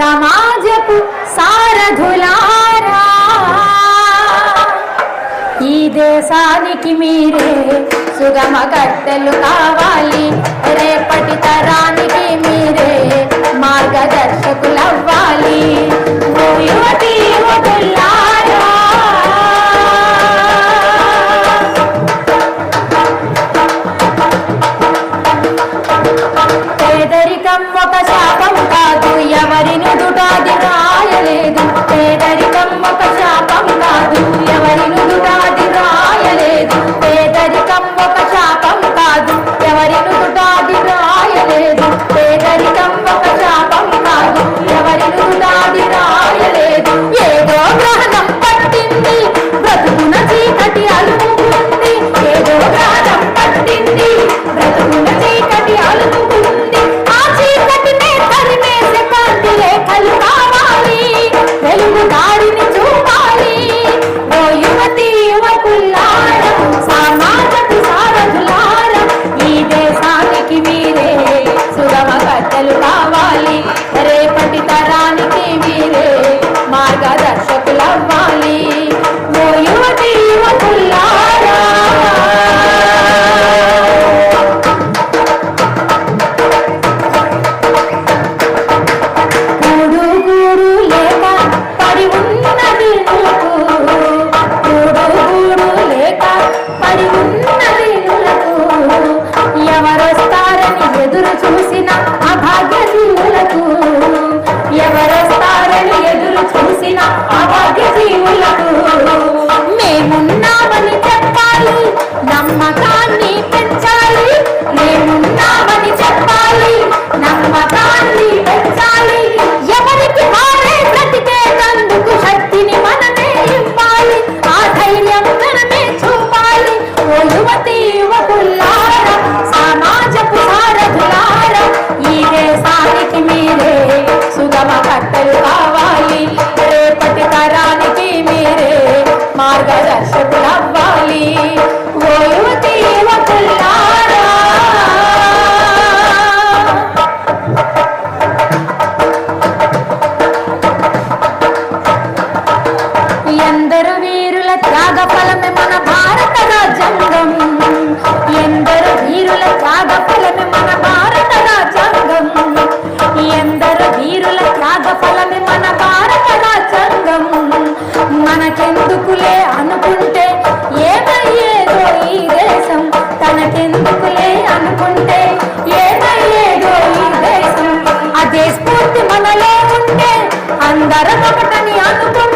సమాజపు సారధులారా ఈ దేశానికి మీరే సుగమ కట్టెలు కావాలి. రేపటి తరానికి మీరే మార్గదర్శకులు అవ్వాలి Thank you. தரமாட்டா நீ யாருக்கும்